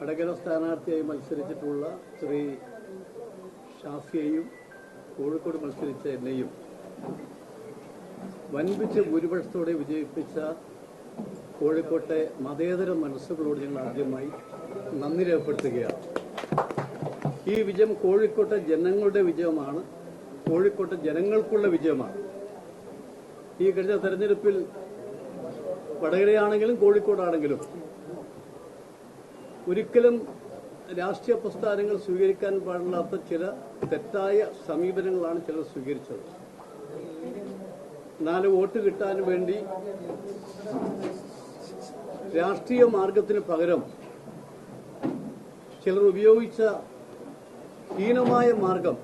വടകര സ്ഥാനാർത്ഥിയായി മത്സരിച്ചിട്ടുള്ള ശ്രീ ഷാഫിയെയും കോഴിക്കോട് മത്സരിച്ച എന്നെയും വൻപിച്ച ഭൂരിപക്ഷത്തോടെ വിജയിപ്പിച്ച കോഴിക്കോട്ടെ മതേതര മനസ്സുകളോട് ഞങ്ങൾ ആദ്യമായി നന്ദി രേഖപ്പെടുത്തുകയാണ്. ഈ വിജയം കോഴിക്കോട്ടെ ജനങ്ങളുടെ വിജയമാണ്. കോഴിക്കോട്ടെ ജനങ്ങൾക്കുള്ള വിജയമാണ്. ഈ കഴിഞ്ഞ തെരഞ്ഞെടുപ്പിൽ വടകരയാണെങ്കിലും കോഴിക്കോടാണെങ്കിലും ഒരിക്കലും രാഷ്ട്രീയ പ്രസ്ഥാനങ്ങൾ സ്വീകരിക്കാൻ പാടില്ലാത്ത ചില തെറ്റായ സമീപനങ്ങളാണ് ചിലർ സ്വീകരിച്ചത്. നാല് വോട്ട് കിട്ടാൻ വേണ്ടി രാഷ്ട്രീയ മാർഗത്തിന് പകരം ചിലർ ഉപയോഗിച്ച ഹീനമായ മാർഗം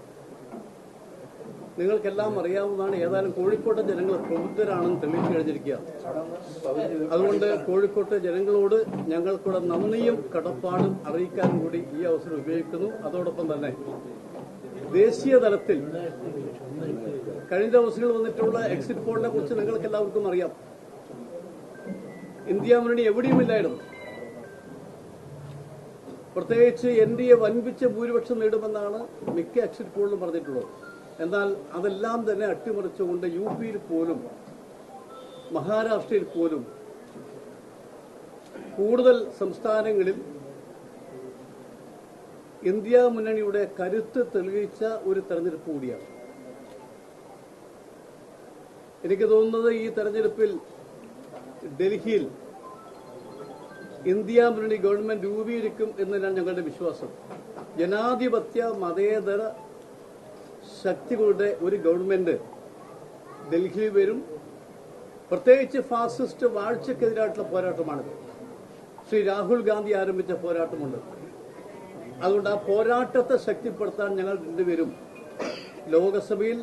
നിങ്ങൾക്കെല്ലാം അറിയാവുന്നതാണ്. ഏതായാലും കോഴിക്കോട്ടെ ജനങ്ങൾ പ്രബുദ്ധരാണെന്ന് തെളിയിച്ചു കഴിഞ്ഞിരിക്കുകയാണ്. അതുകൊണ്ട് കോഴിക്കോട്ടെ ജനങ്ങളോട് ഞങ്ങൾക്കുള്ള നന്ദിയും കടപ്പാടും അറിയിക്കാനും കൂടി ഈ അവസരം ഉപയോഗിക്കുന്നു. അതോടൊപ്പം തന്നെ ദേശീയ തലത്തിൽ കഴിഞ്ഞ ദിവസങ്ങളിൽ വന്നിട്ടുള്ള എക്സിറ്റ് പോളിനെ കുറിച്ച് നിങ്ങൾക്ക് എല്ലാവർക്കും അറിയാം. ഇന്ത്യ മുന്നണി എവിടെയുമില്ലായിരുന്നു പ്രത്യേകിച്ച് എൻ ഡി എ വൻപിച്ച ഭൂരിപക്ഷം നേടുമെന്നാണ് മിക്ക എക്സിറ്റ് പോളിലും പറഞ്ഞിട്ടുള്ളത്. എന്നാൽ അതെല്ലാം തന്നെ അട്ടിമറിച്ചുകൊണ്ട് യു പിയിൽ പോലും മഹാരാഷ്ട്രയിൽ പോലും കൂടുതൽ സംസ്ഥാനങ്ങളിൽ ഇന്ത്യ മുന്നണിയുടെ കരുത്ത് തെളിയിച്ച ഒരു തെരഞ്ഞെടുപ്പ് കൂടിയാണ്. എനിക്ക് തോന്നുന്നത് ഈ തെരഞ്ഞെടുപ്പിൽ ഡൽഹിയിൽ ഇന്ത്യ മുന്നണി ഗവൺമെന്റ് രൂപീകരിക്കും എന്നതാണ് ഞങ്ങളുടെ വിശ്വാസം. ജനാധിപത്യ മതേതര ശക്തികളുടെ ഒരു ഗവൺമെന്റ് ഡൽഹിയിൽ വരും. പ്രത്യേകിച്ച് ഫാസിസ്റ്റ് വാഴ്ചക്കെതിരായിട്ടുള്ള പോരാട്ടമാണിത്. ശ്രീ രാഹുൽ ഗാന്ധി ആരംഭിച്ച പോരാട്ടമുണ്ട്. അതുകൊണ്ട് ആ പോരാട്ടത്തെ ശക്തിപ്പെടുത്താൻ ഞങ്ങൾ രണ്ടുപേരും ലോകസഭയിൽ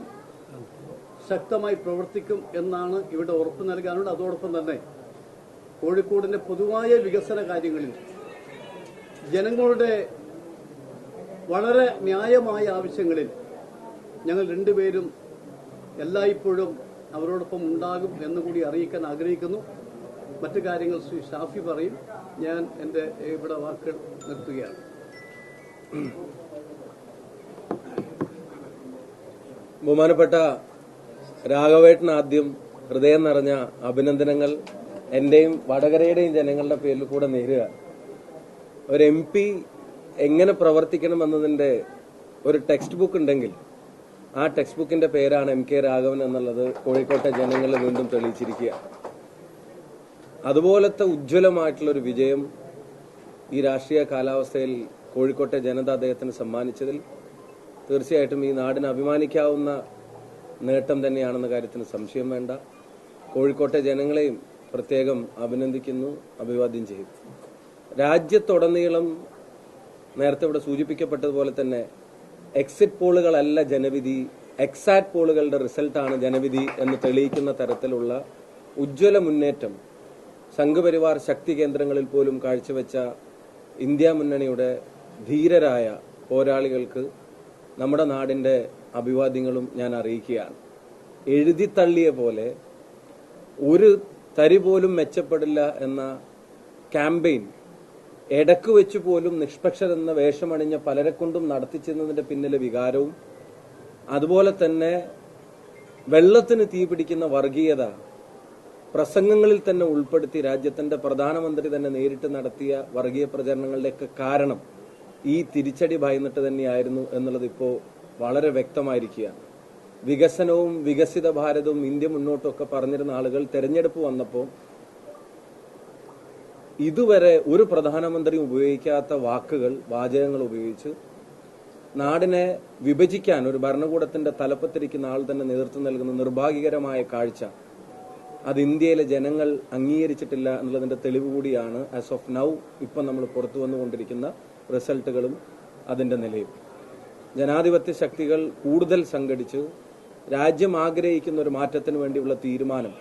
ശക്തമായി പ്രവർത്തിക്കും എന്നാണ് ഇവിടെ ഉറപ്പ് നൽകാനുള്ളത്. അതോടൊപ്പം തന്നെ കോഴിക്കോടിന്റെ പൊതുവായ വികസന കാര്യങ്ങളിൽ ജനങ്ങളുടെ വളരെ ന്യായമായ ആവശ്യങ്ങളിൽ ഞങ്ങൾ രണ്ടുപേരും എല്ലായ്പ്പോഴും അവരോടൊപ്പം ഉണ്ടാകും എന്നുകൂടി അറിയിക്കാൻ ആഗ്രഹിക്കുന്നു. മറ്റു കാര്യങ്ങൾ ശ്രീ ഷാഫി പറയും. ഞാൻ എന്റെ ഇവിടെ വാക്കുകൾ നിർത്തുകയാണ്. ബഹുമാനപ്പെട്ട രാഘവേട്ടൻ ആദ്യം ഹൃദയം നിറഞ്ഞ അഭിനന്ദനങ്ങൾ എന്റെയും വടകരയുടെയും ജനങ്ങളുടെ പേരിൽ കൂടെ നേരുക. ഒരു എം പി എങ്ങനെ പ്രവർത്തിക്കണം എന്നതിന്റെ ഒരു ടെക്സ്റ്റ് ബുക്ക് ഉണ്ടെങ്കിൽ ആ ടെക്സ്റ്റ് ബുക്കിന്റെ പേരാണ് എം കെ രാഘവൻ എന്നുള്ളത് കോഴിക്കോട്ടെ ജനങ്ങൾ വീണ്ടും തെളിയിച്ചിരിക്കുക. അതുപോലത്തെ ഉജ്ജ്വലമായിട്ടുള്ള ഒരു വിജയം ഈ രാഷ്ട്രീയ കാലാവസ്ഥയിൽ കോഴിക്കോട്ടെ ജനത അദ്ദേഹത്തിന് സമ്മാനിച്ചതിൽ തീർച്ചയായിട്ടും ഈ നാടിന് അഭിമാനിക്കാവുന്ന നേട്ടം തന്നെയാണെന്ന കാര്യത്തിന് സംശയം വേണ്ട. കോഴിക്കോട്ടെ ജനങ്ങളെയും പ്രത്യേകം അഭിനന്ദിക്കുന്നു അഭിവാദ്യം ചെയ്യും രാജ്യത്തുടനീളം നേരത്തെ ഇവിടെ സൂചിപ്പിക്കപ്പെട്ടതുപോലെ തന്നെ എക്സിറ്റ് പോളുകളല്ല ജനവിധി എക്സാറ്റ് പോളുകളുടെ റിസൾട്ടാണ് ജനവിധി എന്ന് തെളിയിക്കുന്ന തരത്തിലുള്ള ഉജ്ജ്വല മുന്നേറ്റം സംഘപരിവാർ ശക്തി കേന്ദ്രങ്ങളിൽ പോലും കാഴ്ചവെച്ച ഇന്ത്യ മുന്നണിയുടെ ധീരരായ പോരാളികൾക്ക് നമ്മുടെ നാടിന്റെ അഭിവാദ്യങ്ങളും ഞാൻ അറിയിക്കുകയാണ്. എഴുതിത്തള്ളിയ പോലെ ഒരു തരി പോലും മെച്ചപ്പെടില്ല എന്ന ക്യാമ്പയിൻ ഇടയ്ക്ക് വെച്ച് പോലും നിഷ്പക്ഷരെന്ന വേഷമണിഞ്ഞ പലരെ കൊണ്ടും നടത്തിച്ചെന്നതിന്റെ പിന്നിലെ വികാരവും അതുപോലെ തന്നെ വെള്ളത്തിന് തീ പിടിക്കുന്ന വർഗീയത പ്രസംഗങ്ങളിൽ തന്നെ ഉൾപ്പെടുത്തി രാജ്യത്തിന്റെ പ്രധാനമന്ത്രി തന്നെ നേരിട്ട് നടത്തിയ വർഗീയ പ്രചരണങ്ങളുടെയൊക്കെ കാരണം ഈ തിരിച്ചടി ഭയന്നിട്ട് തന്നെയായിരുന്നു എന്നുള്ളത് ഇപ്പോൾ വളരെ വ്യക്തമായിരിക്കുകയാണ്. വികസനവും വികസിത ഭാരതവും ഇന്ത്യ മുന്നോട്ടൊക്കെ പറഞ്ഞിരുന്ന ആളുകൾ തെരഞ്ഞെടുപ്പ് വന്നപ്പോൾ ഇതുവരെ ഒരു പ്രധാനമന്ത്രി ഉപയോഗിക്കാത്ത വാക്കുകൾ വാചകങ്ങൾ ഉപയോഗിച്ച് നാടിനെ വിഭജിക്കാൻ ഒരു ഭരണകൂടത്തിന്റെ തലപ്പത്തിരിക്കുന്ന ആൾ തന്നെ നേതൃത്വം നൽകുന്ന നിർഭാഗ്യകരമായ കാഴ്ച അത് ഇന്ത്യയിലെ ജനങ്ങൾ അംഗീകരിച്ചിട്ടില്ല എന്നുള്ളതിന്റെ തെളിവ് കൂടിയാണ് ആസ് ഓഫ് നൗ ഇപ്പം നമ്മൾ പുറത്തു വന്നുകൊണ്ടിരിക്കുന്ന റിസൾട്ടുകളും അതിന്റെ നിലയും. ജനാധിപത്യ ശക്തികൾ കൂടുതൽ സംഘടിച്ച്. രാജ്യം ആഗ്രഹിക്കുന്ന ഒരു മാറ്റത്തിന് വേണ്ടിയുള്ള തീരുമാനം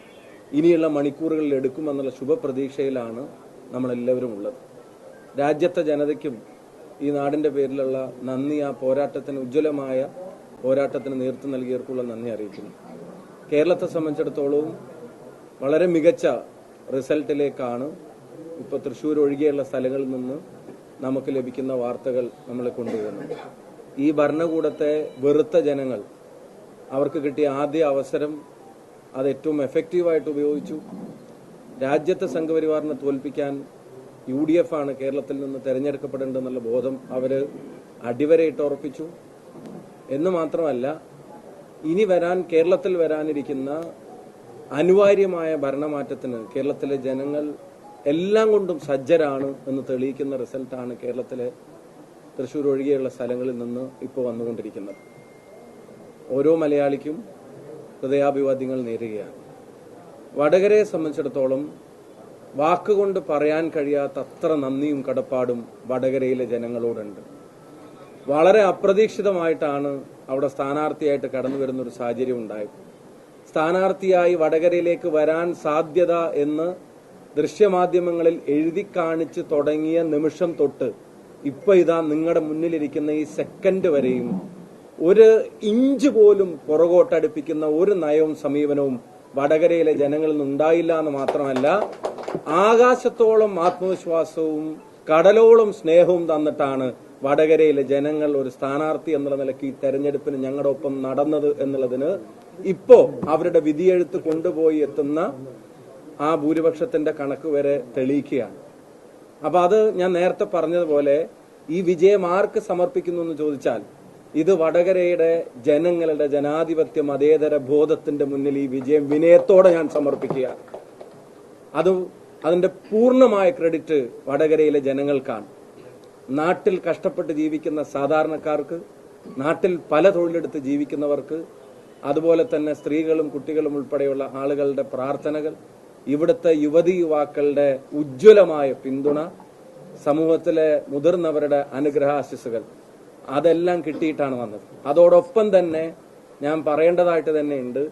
ഇനിയുള്ള മണിക്കൂറുകളിൽ എടുക്കുമെന്നുള്ള ശുഭപ്രതീക്ഷയിലാണ് നമ്മളെല്ലാവരും ഉള്ളത്. രാജ്യത്തെ ജനതയ്ക്കും ഈ നാടിന്റെ പേരിലുള്ള നന്ദി ആ പോരാട്ടത്തിന് ഉജ്ജ്വലമായ പോരാട്ടത്തിന് നേതൃത്വം നൽകിയവർക്കുള്ള നന്ദി അറിയിക്കുന്നു. കേരളത്തെ സംബന്ധിച്ചിടത്തോളം വളരെ മികച്ച റിസൾട്ടിലേക്കാണ് ഇപ്പോൾ തൃശ്ശൂർ ഒഴികെയുള്ള സ്ഥലങ്ങളിൽ നിന്ന് നമുക്ക് ലഭിക്കുന്ന വാർത്തകൾ നമ്മളെ കൊണ്ടുപോകുന്നത് ഈ ഭരണകൂടത്തെ വെറുത്ത ജനങ്ങൾ അവർക്ക് കിട്ടിയ ആദ്യ അവസരം അത് ഏറ്റവും എഫക്റ്റീവായിട്ട് ഉപയോഗിച്ചു. രാജ്യത്തെ സംഘപരിവാറിനെ തോൽപ്പിക്കാൻ യു ഡി എഫ് ആണ് കേരളത്തിൽ നിന്ന് തെരഞ്ഞെടുക്കപ്പെടേണ്ടതെന്നുള്ള ബോധം അവർ അടിവരയിട്ട് ഉറപ്പിച്ചു. എന്ന് മാത്രമല്ല ഇനി വരാൻ കേരളത്തിൽ വരാനിരിക്കുന്ന അനിവാര്യമായ ഭരണമാറ്റത്തിന് കേരളത്തിലെ ജനങ്ങൾ എല്ലാം കൊണ്ടും സജ്ജരാണ് എന്ന് തെളിയിക്കുന്ന റിസൾട്ടാണ് കേരളത്തിലെ തൃശ്ശൂർ ഒഴികെയുള്ള സ്ഥലങ്ങളിൽ നിന്ന് ഇപ്പോൾ വന്നുകൊണ്ടിരിക്കുന്നത്. ഓരോ മലയാളിക്കും ഹൃദയാഭിവാദ്യങ്ങൾ നേരുകയാണ്. വടകരയെ സംബന്ധിച്ചിടത്തോളം വാക്കുകൊണ്ട് പറയാൻ കഴിയാത്ത അത്ര നന്ദിയും കടപ്പാടും വടകരയിലെ ജനങ്ങളോടുണ്ട്. വളരെ അപ്രതീക്ഷിതമായിട്ടാണ് അവിടെ സ്ഥാനാർത്ഥിയായിട്ട് കടന്നു വരുന്ന ഒരു സാഹചര്യം ഉണ്ടായത്. സ്ഥാനാർത്ഥിയായി വടകരയിലേക്ക് വരാൻ സാധ്യത എന്ന് ദൃശ്യമാധ്യമങ്ങളിൽ എഴുതി കാണിച്ച് തുടങ്ങിയ നിമിഷം തൊട്ട് ഇപ്പൊ ഇതാ നിങ്ങളുടെ മുന്നിലിരിക്കുന്ന ഈ സെക്കൻഡ് വരെയും ഒരു ഇഞ്ച് പോലും പുറകോട്ടടുപ്പിക്കുന്ന ഒരു നയവും സമീപനവും വടകരയിലെ ജനങ്ങളിൽ നിന്നുണ്ടായില്ല എന്ന് മാത്രമല്ല ആകാശത്തോളം ആത്മവിശ്വാസവും കടലോളം സ്നേഹവും തന്നിട്ടാണ് വടകരയിലെ ജനങ്ങൾ ഒരു സ്ഥാനാർത്ഥി എന്നുള്ള നിലയ്ക്ക് ഈ തെരഞ്ഞെടുപ്പിന് ഞങ്ങളുടെ ഒപ്പം നടന്നത് എന്നുള്ളതിന് ഇപ്പോ അവരുടെ വിധിയെഴുത്ത് കൊണ്ടുപോയി എത്തുന്ന ആ ഭൂരിപക്ഷത്തിന്റെ കണക്ക് വരെ തെളിയിക്കുകയാണ്. അപ്പൊ അത് ഞാൻ നേരത്തെ പറഞ്ഞതുപോലെ ഈ വിജയം ആർക്ക് സമർപ്പിക്കുന്നു എന്ന് ചോദിച്ചാൽ ഇത് വടകരയുടെ ജനങ്ങളുടെ ജനാധിപത്യ മതേതര ബോധത്തിന്റെ മുന്നിൽ ഈ വിജയം വിനയത്തോടെ ഞാൻ സമർപ്പിക്കുകയാണ്. അത് അതിന്റെ പൂർണമായ ക്രെഡിറ്റ് വടകരയിലെ ജനങ്ങൾക്കാണ്. നാട്ടിൽ കഷ്ടപ്പെട്ട് ജീവിക്കുന്ന സാധാരണക്കാർക്ക് നാട്ടിൽ പല തൊഴിലെടുത്ത് ജീവിക്കുന്നവർക്ക് അതുപോലെ തന്നെ സ്ത്രീകളും കുട്ടികളും ഉൾപ്പെടെയുള്ള ആളുകളുടെ പ്രാർത്ഥനകൾ ഇവിടുത്തെ യുവതി യുവാക്കളുടെ ഉജ്ജ്വലമായ പിന്തുണ സമൂഹത്തിലെ മുതിർന്നവരുടെ അനുഗ്രഹാശിസുകൾ അതെല്ലാം കിട്ടിയിട്ടാണ് വന്നത്. അതോടൊപ്പം തന്നെ ഞാൻ പറയേണ്ടതായിട്ട് തന്നെയുണ്ട്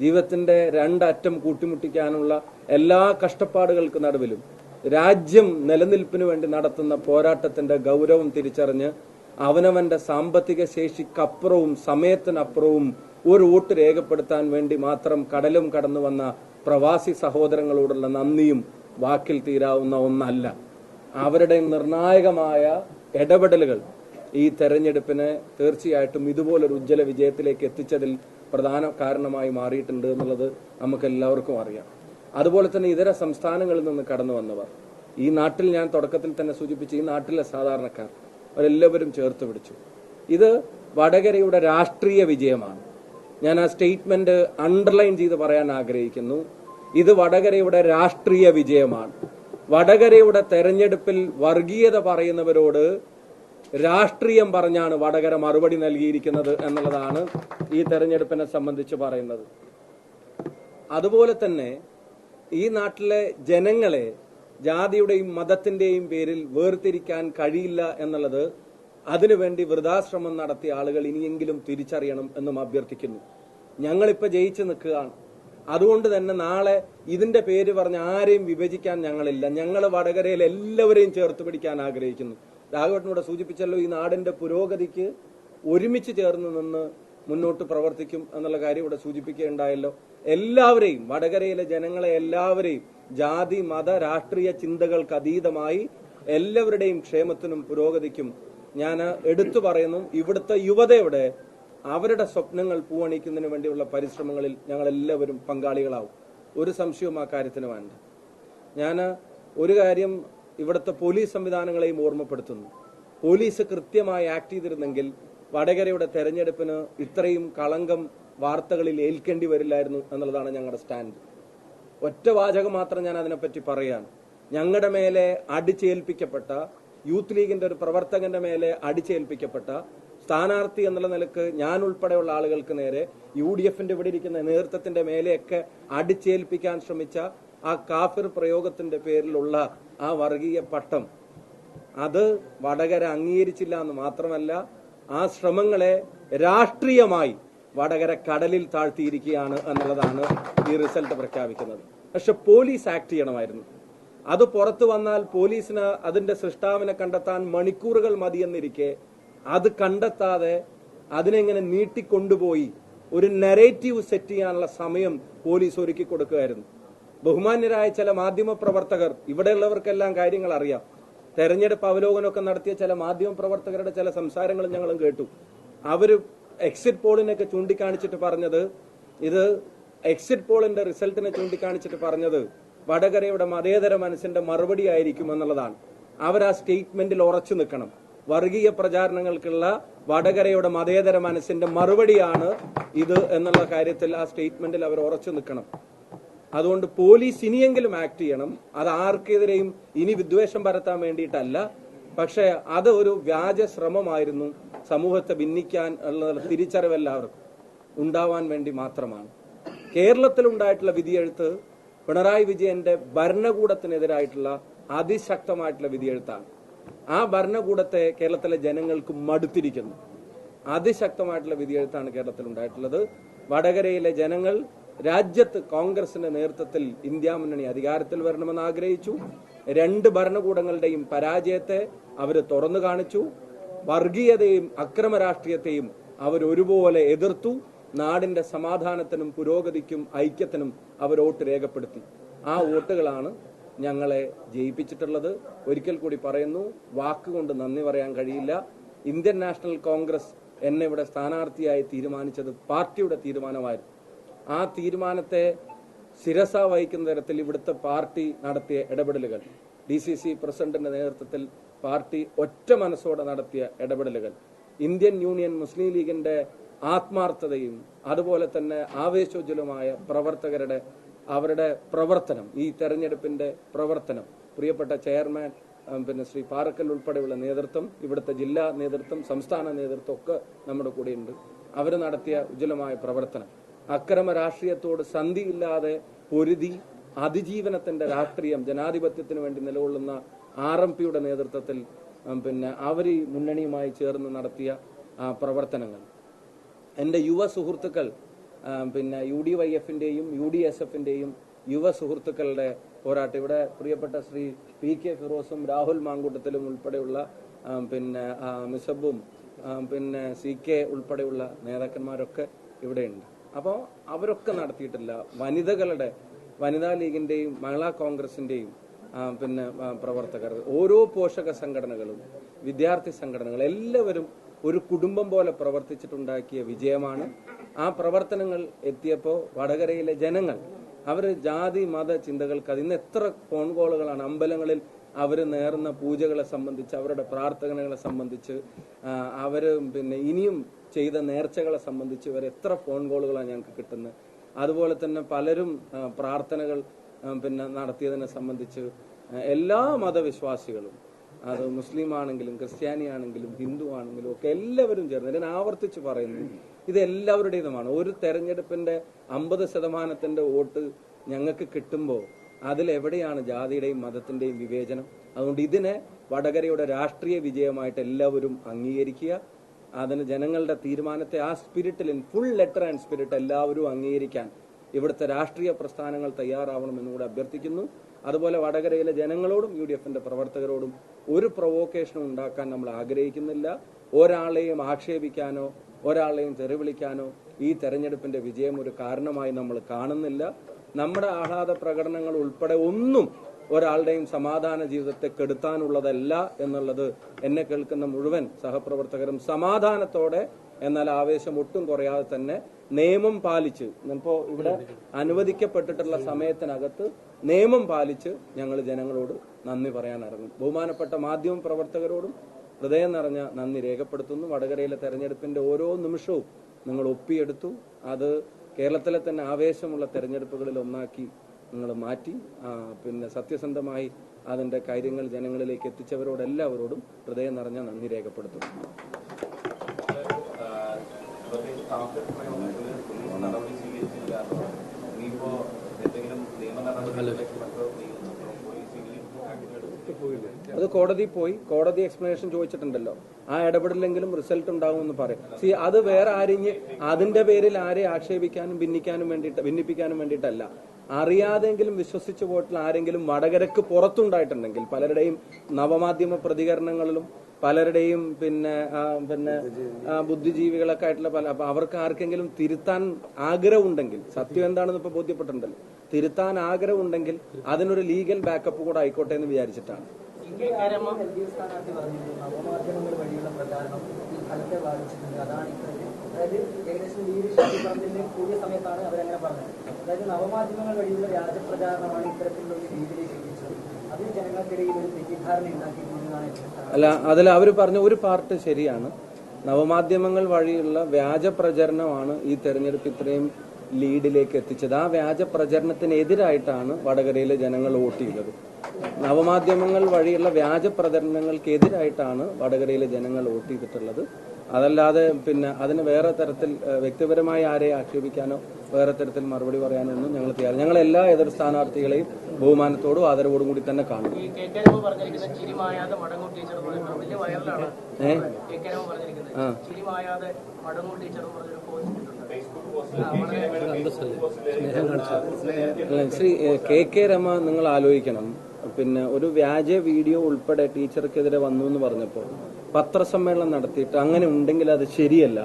ജീവിതത്തിന്റെ രണ്ടറ്റം കൂട്ടിമുട്ടിക്കാനുള്ള എല്ലാ കഷ്ടപ്പാടുകൾക്ക് നടുവിലും രാജ്യം നിലനിൽപ്പിനു വേണ്ടി നടത്തുന്ന പോരാട്ടത്തിന്റെ ഗൗരവം തിരിച്ചറിഞ്ഞ് അവനവന്റെ സാമ്പത്തിക ശേഷിക്കപ്പുറവും സമയത്തിനപ്പുറവും ഒരു വോട്ട് രേഖപ്പെടുത്താൻ വേണ്ടി മാത്രം കടലും കടന്നു വന്ന പ്രവാസി സഹോദരങ്ങളോടുള്ള നന്ദിയും വാക്കിൽ തീരാവുന്ന ഒന്നല്ല. അവരുടെ നിർണായകമായ ഇടപെടലുകൾ ഈ തെരഞ്ഞെടുപ്പിനെ തീർച്ചയായിട്ടും ഇതുപോലൊരു ഉജ്ജ്വല വിജയത്തിലേക്ക് എത്തിച്ചതിൽ പ്രധാന കാരണമായി മാറിയിട്ടുണ്ട് എന്നുള്ളത് നമുക്ക് എല്ലാവർക്കും അറിയാം. അതുപോലെ തന്നെ ഇതര സംസ്ഥാനങ്ങളിൽ നിന്ന് കടന്നു വന്നവർ. ഈ നാട്ടിൽ ഞാൻ തുടക്കത്തിൽ തന്നെ സൂചിപ്പിച്ച ഈ നാട്ടിലെ സാധാരണക്കാർ. അവരെല്ലാവരും ചേർത്ത് പിടിച്ചു. ഇത് വടകരയുടെ രാഷ്ട്രീയ വിജയമാണ്. ഞാൻ ആ സ്റ്റേറ്റ്മെന്റ് അണ്ടർലൈൻ ചെയ്ത് പറയാൻ ആഗ്രഹിക്കുന്നു. ഇത് വടകരയുടെ രാഷ്ട്രീയ വിജയമാണ്. വടകരയുടെ തെരഞ്ഞെടുപ്പിൽ വർഗീയത പറയുന്നവരോട് രാഷ്ട്രീയം പറഞ്ഞാണ് വടകര മറുപടി നൽകിയിരിക്കുന്നത് എന്നുള്ളതാണ് ഈ തെരഞ്ഞെടുപ്പിനെ സംബന്ധിച്ച് പറയുന്നത്. അതുപോലെ തന്നെ ഈ നാട്ടിലെ ജനങ്ങളെ ജാതിയുടെയും മതത്തിന്റെയും പേരിൽ വേർതിരിക്കാൻ കഴിയില്ല എന്നുള്ളത് അതിനുവേണ്ടി വൃതാശ്രമം നടത്തിയ ആളുകൾ ഇനിയെങ്കിലും തിരിച്ചറിയണം എന്നും അഭ്യർത്ഥിക്കുന്നു. ഞങ്ങളിപ്പോ ജയിച്ചു നിൽക്കുകയാണ്. അതുകൊണ്ട് തന്നെ നാളെ ഇതിന്റെ പേര് പറഞ്ഞ് ആരെയും വിഭജിക്കാൻ ഞങ്ങളില്ല. ഞങ്ങൾ വടകരയിൽ എല്ലാവരെയും ചേർത്ത് പിടിക്കാൻ ആഗ്രഹിക്കുന്നു. രാഘവട്ടനോട് സൂചിപ്പിച്ചല്ലോ ഈ നാടിന്റെ പുരോഗതിക്ക് ഒരുമിച്ച് ചേർന്ന് നിന്ന് മുന്നോട്ട് പ്രവർത്തിക്കും എന്നുള്ള കാര്യം ഇവിടെ സൂചിപ്പിക്കുകയുണ്ടായല്ലോ. എല്ലാവരെയും വടകരയിലെ ജനങ്ങളെ എല്ലാവരെയും ജാതി മത രാഷ്ട്രീയ ചിന്തകൾക്ക് അതീതമായി എല്ലാവരുടെയും ക്ഷേമത്തിനും പുരോഗതിക്കും ഞാൻ എടുത്തു പറയുന്നു ഇവിടുത്തെ യുവതയുടെ അവരുടെ സ്വപ്നങ്ങൾ പൂവണിക്കുന്നതിന് വേണ്ടിയുള്ള പരിശ്രമങ്ങളിൽ ഞങ്ങൾ എല്ലാവരും പങ്കാളികളാവും. ഒരു സംശയവും ആ കാര്യത്തിന് വേണ്ട. ഞാൻ ഒരു കാര്യം ഇവിടുത്തെ പോലീസ് സംവിധാനങ്ങളെയും ഓർമ്മപ്പെടുത്തുന്നു. പോലീസ് കൃത്യമായി ആക്ട് ചെയ്തിരുന്നെങ്കിൽ വടകരയുടെ തെരഞ്ഞെടുപ്പിന് ഇത്രയും കളങ്കം വാർത്തകളിൽ ഏൽക്കേണ്ടി വരില്ലായിരുന്നു എന്നുള്ളതാണ് ഞങ്ങളുടെ സ്റ്റാൻഡ്. ഒറ്റ വാചകം മാത്രം ഞാൻ അതിനെപ്പറ്റി പറയാൻ. ഞങ്ങളുടെ മേലെ അടിച്ചേൽപ്പിക്കപ്പെട്ട യൂത്ത് ലീഗിന്റെ ഒരു പ്രവർത്തകന്റെ മേലെ അടിച്ചേൽപ്പിക്കപ്പെട്ട സ്ഥാനാർത്ഥി എന്നുള്ള നിലയ്ക്ക് ഞാൻ ഉൾപ്പെടെയുള്ള ആളുകൾക്ക് നേരെ യു ഡി എഫിന്റെ ഇവിടെ ഇരിക്കുന്ന നേതൃത്വത്തിന്റെ മേലെയൊക്കെ അടിച്ചേൽപ്പിക്കാൻ ശ്രമിച്ച ആ കാഫിർ പ്രയോഗത്തിന്റെ പേരിലുള്ള ആ വർഗീയ പട്ടം അത് വടകര അംഗീകരിച്ചില്ല എന്ന് മാത്രമല്ല ആ ശ്രമങ്ങളെ രാഷ്ട്രീയമായി വടകര കടലിൽ താഴ്ത്തിയിരിക്കുകയാണ് എന്നുള്ളതാണ് ഈ റിസൾട്ട് പ്രഖ്യാപിക്കുന്നത്. പക്ഷെ പോലീസ് ആക്ട് ചെയ്യണമായിരുന്നു. അത് പുറത്തു വന്നാൽ പോലീസിന് അതിന്റെ സൃഷ്ടാവിനെ കണ്ടെത്താൻ മണിക്കൂറുകൾ മതിയെന്നിരിക്കെ അത് കണ്ടെത്താതെ അതിനെങ്ങനെ നീട്ടിക്കൊണ്ടുപോയി ഒരു നെറേറ്റീവ് സെറ്റ് ചെയ്യാനുള്ള സമയം പോലീസ് ഒരുക്കി കൊടുക്കുകയായിരുന്നു. ബഹുമാന്യരായ ചില മാധ്യമ പ്രവർത്തകർ ഇവിടെയുള്ളവർക്കെല്ലാം കാര്യങ്ങൾ അറിയാം. തെരഞ്ഞെടുപ്പ് അവലോകനമൊക്കെ നടത്തിയ ചില മാധ്യമ പ്രവർത്തകരുടെ ചില സംസാരങ്ങളും ഞങ്ങളും കേട്ടു. അവർ എക്സിറ്റ് പോളിനൊക്കെ ചൂണ്ടിക്കാണിച്ചിട്ട് പറഞ്ഞത് ഇത് എക്സിറ്റ് പോളിന്റെ റിസൾട്ടിനെ ചൂണ്ടിക്കാണിച്ചിട്ട് പറഞ്ഞത് വടകരയുടെ മതേതര മനസ്സിന്റെ മറുപടി ആയിരിക്കും എന്നുള്ളതാണ്. അവർ ആ സ്റ്റേറ്റ്മെന്റിൽ ഉറച്ചു നിൽക്കണം. വർഗീയ പ്രചാരണങ്ങൾക്കുള്ള വടകരയുടെ മതേതര മനസ്സിന്റെ മറുപടിയാണ് ഇത് എന്നുള്ള കാര്യത്തിൽ ആ സ്റ്റേറ്റ്മെന്റിൽ അവർ ഉറച്ചു നിൽക്കണം. അതുകൊണ്ട് പോലീസ് ഇനിയെങ്കിലും ആക്ട് ചെയ്യണം. അത് ആർക്കെതിരെയും ഇനി വിദ്വേഷം പരത്താൻ വേണ്ടിയിട്ടല്ല. പക്ഷേ അത് ഒരു വ്യാജ ശ്രമമായിരുന്നു സമൂഹത്തെ ഭിന്നിക്കാൻ ഉള്ള തിരിച്ചറിവ് എല്ലാവർക്കും ഉണ്ടാവാൻ വേണ്ടി മാത്രമാണ്. കേരളത്തിൽ ഉണ്ടായിട്ടുള്ള വിധിയെഴുത്ത് പിണറായി വിജയന്റെ ഭരണകൂടത്തിനെതിരായിട്ടുള്ള അതിശക്തമായിട്ടുള്ള വിധിയെഴുത്താണ്. ആ ഭരണകൂടത്തെ കേരളത്തിലെ ജനങ്ങൾക്ക് മടുത്തിരിക്കുന്നു. അതിശക്തമായിട്ടുള്ള വിധിയെഴുത്താണ് കേരളത്തിൽ ഉണ്ടായിട്ടുള്ളത് വടകരയിലെ ജനങ്ങൾ രാജ്യത്ത് കോൺഗ്രസിന്റെ നേതൃത്വത്തിൽ ഇന്ത്യ മുന്നണി അധികാരത്തിൽ വരണമെന്ന് ആഗ്രഹിച്ചു. രണ്ട് ഭരണകൂടങ്ങളുടെയും പരാജയത്തെ അവർ തുറന്നു കാണിച്ചു. വർഗീയതയും അക്രമ രാഷ്ട്രീയത്തെയും അവർ ഒരുപോലെ എതിർത്തു. നാടിന്റെ സമാധാനത്തിനും പുരോഗതിക്കും ഐക്യത്തിനും അവർ വോട്ട് രേഖപ്പെടുത്തി. ആ വോട്ടുകളാണ് ഞങ്ങളെ ജയിപ്പിച്ചിട്ടുള്ളത്. ഒരിക്കൽ കൂടി പറയുന്നു വാക്കുകൊണ്ട് നന്ദി പറയാൻ കഴിയില്ല. ഇന്ത്യൻ നാഷണൽ കോൺഗ്രസ് എന്നെ ഇവിടെ സ്ഥാനാർത്ഥിയായി തീരുമാനിച്ചത് പാർട്ടിയുടെ തീരുമാനമായിരുന്നു. ആ തീരുമാനത്തെ ശിരസ വഹിക്കുന്ന തരത്തിൽ ഇവിടുത്തെ പാർട്ടി നടത്തിയ ഇടപെടലുകൾ ഡി സി സി പ്രസിഡന്റിന്റെ നേതൃത്വത്തിൽ പാർട്ടി ഒറ്റ മനസ്സോടെ നടത്തിയ ഇടപെടലുകൾ ഇന്ത്യൻ യൂണിയൻ മുസ്ലിം ലീഗിന്റെ ആത്മാർത്ഥതയും അതുപോലെ തന്നെ ആവേശോജ്വലമായ പ്രവർത്തകരുടെ അവരുടെ പ്രവർത്തനം ഈ തെരഞ്ഞെടുപ്പിന്റെ പ്രവർത്തനം. പ്രിയപ്പെട്ട ചെയർമാൻ പിന്നെ ശ്രീ പാറക്കൽ ഉൾപ്പെടെയുള്ള നേതൃത്വം ഇവിടുത്തെ ജില്ലാ നേതൃത്വം സംസ്ഥാന നേതൃത്വം ഒക്കെ നമ്മുടെ കൂടെയുണ്ട്. അവർ നടത്തിയ ഉജ്ജ്വലമായ പ്രവർത്തനം. അക്രമ രാഷ്ട്രീയത്തോട് സന്ധിയില്ലാതെ പൊരുതി അതിജീവനത്തിന്റെ രാഷ്ട്രീയം ജനാധിപത്യത്തിന് വേണ്ടി നിലകൊള്ളുന്ന ആർ എം പിയുടെ നേതൃത്വത്തിൽ പിന്നെ അവർ ഈ മുന്നണിയുമായി ചേർന്ന് നടത്തിയ പ്രവർത്തനങ്ങൾ. എന്റെ യുവ സുഹൃത്തുക്കൾ പിന്നെ യു ഡി വൈ എഫിന്റെയും യു ഡി എസ് എഫിന്റെയും യുവ സുഹൃത്തുക്കളുടെ പോരാട്ടം. ഇവിടെ പ്രിയപ്പെട്ട ശ്രീ പി കെ ഫിറോസും രാഹുൽ മാങ്കൂട്ടത്തിലും ഉൾപ്പെടെയുള്ള പിന്നെ മിസബും പിന്നെ സി കെ ഉൾപ്പെടെയുള്ള നേതാക്കന്മാരൊക്കെ ഇവിടെയുണ്ട്. അപ്പോൾ അവരൊക്കെ നടത്തിയിട്ടില്ല. വനിതകളുടെ വനിതാ ലീഗിന്റെയും മഹിളാ കോൺഗ്രസിന്റെയും പിന്നെ പ്രവർത്തകർ. ഓരോ പോഷക സംഘടനകളും വിദ്യാർത്ഥി സംഘടനകൾ എല്ലാവരും ഒരു കുടുംബം പോലെ പ്രവർത്തിച്ചിട്ടുണ്ടാക്കിയ വിജയമാണ്. ആ പ്രവർത്തനങ്ങൾ എത്തിയപ്പോൾ വടകരയിലെ ജനങ്ങൾ അവർ ജാതി മത ചിന്തകൾക്ക് അതിന് എത്ര ഫോൺ കോളുകളാണ് അമ്പലങ്ങളിൽ അവർ നേർന്ന പൂജകളെ സംബന്ധിച്ച് അവരുടെ പ്രാർത്ഥനകളെ സംബന്ധിച്ച് അവർ പിന്നെ ഇനിയും ചെയ്ത നേർച്ചകളെ സംബന്ധിച്ച് ഇവർ എത്ര ഫോൺ കോളുകളാണ് ഞങ്ങൾക്ക് കിട്ടുന്നത് അതുപോലെ തന്നെ പലരും പ്രാർത്ഥനകൾ പിന്നെ നടത്തിയതിനെ സംബന്ധിച്ച് എല്ലാ മതവിശ്വാസികളും അത് മുസ്ലിം ആണെങ്കിലും ക്രിസ്ത്യാനി ആണെങ്കിലും ഹിന്ദു ആണെങ്കിലും ഒക്കെ എല്ലാവരും ചേർന്ന് ഞാൻ ആവർത്തിച്ച് പറയുന്നു ഇത് എല്ലാവരുടേതുമാണ്. ഒരു തെരഞ്ഞെടുപ്പിന്റെ അമ്പത് ശതമാനത്തിന്റെ വോട്ട് ഞങ്ങൾക്ക് കിട്ടുമ്പോൾ അതിലെവിടെയാണ് ജാതിയുടെയും മതത്തിന്റെയും വിവേചനം? അതുകൊണ്ട് ഇതിനെ വടകരയുടെ രാഷ്ട്രീയ വിജയമായിട്ട് എല്ലാവരും അംഗീകരിക്കുക. അതിന് ജനങ്ങളുടെ തീരുമാനത്തെ ആ സ്പിരിറ്റിൽ ഫുൾ ലെറ്റർ ആൻഡ് സ്പിരിറ്റ് എല്ലാവരും അംഗീകരിക്കാൻ ഇവിടുത്തെ രാഷ്ട്രീയ പ്രസ്ഥാനങ്ങൾ തയ്യാറാവണമെന്നുകൂടെ അഭ്യർത്ഥിക്കുന്നു. അതുപോലെ വടകരയിലെ ജനങ്ങളോടും യു ഡി എഫിന്റെ പ്രവർത്തകരോടും ഒരു പ്രൊവോക്കേഷനും ഉണ്ടാക്കാൻ നമ്മൾ ആഗ്രഹിക്കുന്നില്ല. ഒരാളെയും ആക്ഷേപിക്കാനോ ഒരാളെയും തെറിവിളിക്കാനോ ഈ തെരഞ്ഞെടുപ്പിന്റെ വിജയം ഒരു കാരണമായി നമ്മൾ കാണുന്നില്ല. നമ്മുടെ ആഹ്ലാദ പ്രകടനങ്ങൾ ഉൾപ്പെടെ ഒന്നും ഒരാളുടെയും സമാധാന ജീവിതത്തെ കെടുത്താനുള്ളതല്ല എന്നുള്ളത് എന്നെ കേൾക്കുന്ന മുഴുവൻ സഹപ്രവർത്തകരും സമാധാനത്തോടെ എന്നാൽ ആവേശം ഒട്ടും കുറയാതെ തന്നെ നിയമം പാലിച്ച് ഇപ്പോ ഇവിടെ അനുവദിക്കപ്പെട്ടിട്ടുള്ള സമയത്തിനകത്ത് നിയമം പാലിച്ച് ഞങ്ങൾ ജനങ്ങളോട് നന്ദി പറയാൻ ഇറങ്ങും ബഹുമാനപ്പെട്ട മാധ്യമ പ്രവർത്തകരോടും ഹൃദയം നിറഞ്ഞ നന്ദി രേഖപ്പെടുത്തുന്നു. വടകരയിലെ തെരഞ്ഞെടുപ്പിന്റെ ഓരോ നിമിഷവും നിങ്ങൾ ഒപ്പിയെടുത്തു. അത് കേരളത്തിലെ തന്നെ ആവേശമുള്ള തെരഞ്ഞെടുപ്പുകളിൽ ഒന്നാക്കി നിങ്ങൾ മാറ്റി. പിന്നെ സത്യസന്ധമായി അതിന്റെ കാര്യങ്ങൾ ജനങ്ങളിലേക്ക് എത്തിച്ചവരോടെല്ലാവരോടും ഹൃദയം നിറഞ്ഞ നന്ദി രേഖപ്പെടുത്തുന്നു പ്രത്യേകിച്ച് കാപ്പറ്റ് പ്രയോഗത്തിൽ പോലീസ് നടപടി സ്വീകരിച്ചില്ല എന്നുള്ളത് ഇനിയിപ്പോ എന്തെങ്കിലും നിയമ നടപടികളിലേക്ക് മറ്റോ നീങ്ങുന്നുണ്ടോ പോലീസ് ഇതിൽ ആക്ഷൻ എടുക്കും അത് കോടതി പോയി കോടതി എക്സ്പ്ലനേഷൻ ചോദിച്ചിട്ടുണ്ടല്ലോ. ആ ഇടപെടലെങ്കിലും റിസൾട്ട് ഉണ്ടാവുമെന്ന് പറയും. സി അത് വേറെ ആരിഞ്ഞ് അതിന്റെ പേരിൽ ആരെ ആക്ഷേപിക്കാനും ഭിന്നിക്കാനും വേണ്ടിയിട്ട് ഭിന്നിപ്പിക്കാനും വേണ്ടിയിട്ടല്ല. അറിയാതെങ്കിലും വിശ്വസിച്ചു പോയിട്ടുള്ള ആരെങ്കിലും വടകരക്ക് പുറത്തുണ്ടായിട്ടുണ്ടെങ്കിൽ പലരുടെയും നവമാധ്യമ പ്രതികരണങ്ങളിലും പലരുടെയും പിന്നെ പിന്നെ ബുദ്ധിജീവികളൊക്കെ ആയിട്ടുള്ള പല അപ്പൊ അവർക്ക് ആർക്കെങ്കിലും തിരുത്താൻ ആഗ്രഹമുണ്ടെങ്കിൽ സത്യം എന്താണെന്ന് ഇപ്പൊ ബോധ്യപ്പെട്ടിട്ടുണ്ടല്ലോ. തിരുത്താൻ ആഗ്രഹമുണ്ടെങ്കിൽ അതിനൊരു ലീഗൽ ബാക്കപ്പ് കൂടെ ആയിക്കോട്ടെ എന്ന് വിചാരിച്ചിട്ടാണ്. അതായത് ഏകദേശം പറഞ്ഞതിന് കൂടിയ സമയത്താണ് അവരങ്ങനെ പറഞ്ഞത് അതായത് നവമാധ്യമങ്ങൾ വഴിയുള്ള വ്യാജ പ്രചാരണമാണ് ഇത്തരത്തിലുള്ള ഒരു രീതിയിലേക്ക് എത്തിച്ചത് അത് ജനങ്ങൾക്കിടയിൽ ഒരു തെറ്റിദ്ധാരണ ഉണ്ടാക്കിയിട്ടുണ്ടെന്നാണ് അല്ല അതിൽ അവർ പറഞ്ഞ ഒരു പാർട്ട് ശരിയാണ്. നവമാധ്യമങ്ങൾ വഴിയുള്ള വ്യാജ പ്രചരണമാണ് ഈ തെരഞ്ഞെടുപ്പ് ഇത്രയും ലീഡിലേക്ക് എത്തിച്ചത്. ആ വ്യാജ പ്രചരണത്തിനെതിരായിട്ടാണ് വടകരയിലെ ജനങ്ങൾ വോട്ട് ചെയ്തത്. നവമാധ്യമങ്ങൾ വഴിയുള്ള വ്യാജ പ്രചരണങ്ങൾക്കെതിരായിട്ടാണ് വടകരയിലെ ജനങ്ങൾ വോട്ട് ചെയ്തിട്ടുള്ളത്. അതല്ലാതെ പിന്നെ അതിന് വേറെ തരത്തിൽ വ്യക്തിപരമായി ആരെ ആക്ഷേപിക്കാനോ വേറെ തരത്തിൽ മറുപടി പറയാനോ ഒന്നും ഞങ്ങൾ തയ്യാറ് ഞങ്ങൾ എല്ലാ എതിർ സ്ഥാനാർത്ഥികളെയും ബഹുമാനത്തോടും ആദരവോടും കൂടി തന്നെ കാണും. ഏഹ് ആ. ശ്രീ കെ കെ രമ നിങ്ങൾ ആലോചിക്കണം പിന്നെ ഒരു വ്യാജ വീഡിയോ ഉൾപ്പെടെ ടീച്ചർക്കെതിരെ വന്നു എന്ന് പറഞ്ഞപ്പോൾ പത്രസമ്മേളനം നടത്തിയിട്ട് അങ്ങനെ ഉണ്ടെങ്കിൽ അത് ശരിയല്ല.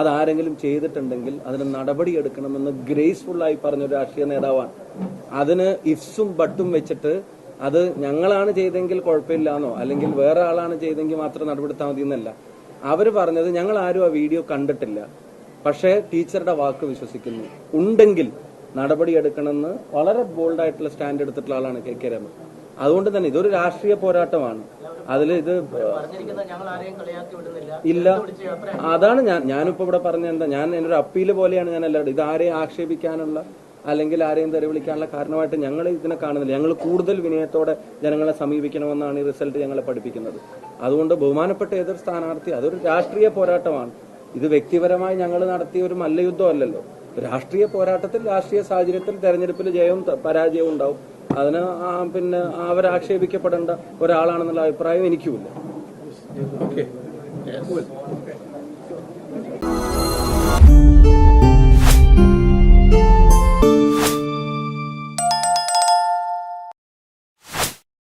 അതാരെങ്കിലും ചെയ്തിട്ടുണ്ടെങ്കിൽ അതിന് നടപടി എടുക്കണമെന്ന് ആയി പറഞ്ഞ ഒരു രാഷ്ട്രീയ നേതാവാണ്. അതിന് ഇഫ്സും ബട്ടും വെച്ചിട്ട് അത് ഞങ്ങളാണ് ചെയ്തെങ്കിൽ കുഴപ്പമില്ലാന്നോ അല്ലെങ്കിൽ വേറെ ആളാണ് ചെയ്തെങ്കിൽ മാത്രം നടപടിത്താൽ മതി എന്നല്ല അവർ പറഞ്ഞത് ഞങ്ങൾ ആരും ആ വീഡിയോ കണ്ടിട്ടില്ല. പക്ഷേ ടീച്ചറുടെ വാക്ക് വിശ്വസിക്കുന്നു. ഉണ്ടെങ്കിൽ നടപടിയെടുക്കണമെന്ന് വളരെ ബോൾഡായിട്ടുള്ള സ്റ്റാൻഡ് എടുത്തിട്ടുള്ള ആളാണ് കെ കെ രമ. അതുകൊണ്ട് തന്നെ ഇതൊരു രാഷ്ട്രീയ പോരാട്ടമാണ്. അതിൽ ഇത് ഇല്ല. അതാണ് ഞാൻ ഞാനിപ്പോ ഇവിടെ പറഞ്ഞ എന്താ ഞാൻ ഒരു അപ്പീൽ പോലെയാണ് ഞാൻ എല്ലാവരും ഇത് ആരെയും ആക്ഷേപിക്കാനുള്ള അല്ലെങ്കിൽ ആരെയും തെറി വിളിക്കാനുള്ള കാരണമായിട്ട് ഞങ്ങൾ ഇതിനെ കാണുന്നില്ല. ഞങ്ങൾ കൂടുതൽ വിനയത്തോടെ ജനങ്ങളെ സമീപിക്കണമെന്നാണ് ഈ റിസൾട്ട് ഞങ്ങളെ പഠിപ്പിക്കുന്നത്. അതുകൊണ്ട് ബഹുമാനപ്പെട്ട എതിർ സ്ഥാനാർത്ഥി അതൊരു രാഷ്ട്രീയ പോരാട്ടമാണ്. ഇത് വ്യക്തിപരമായി ഞങ്ങൾ നടത്തിയ ഒരു മല്ലയുദ്ധം അല്ലല്ലോ. രാഷ്ട്രീയ പോരാട്ടത്തിൽ രാഷ്ട്രീയ സാഹചര്യത്തിൽ തെരഞ്ഞെടുപ്പിൽ ജയവും പരാജയവും ഉണ്ടാവും. അതിന് പിന്നെ അവരാക്ഷേപിക്കപ്പെടേണ്ട ഒരാളാണെന്നുള്ള അഭിപ്രായം എനിക്കുമില്ല. ഓക്കെ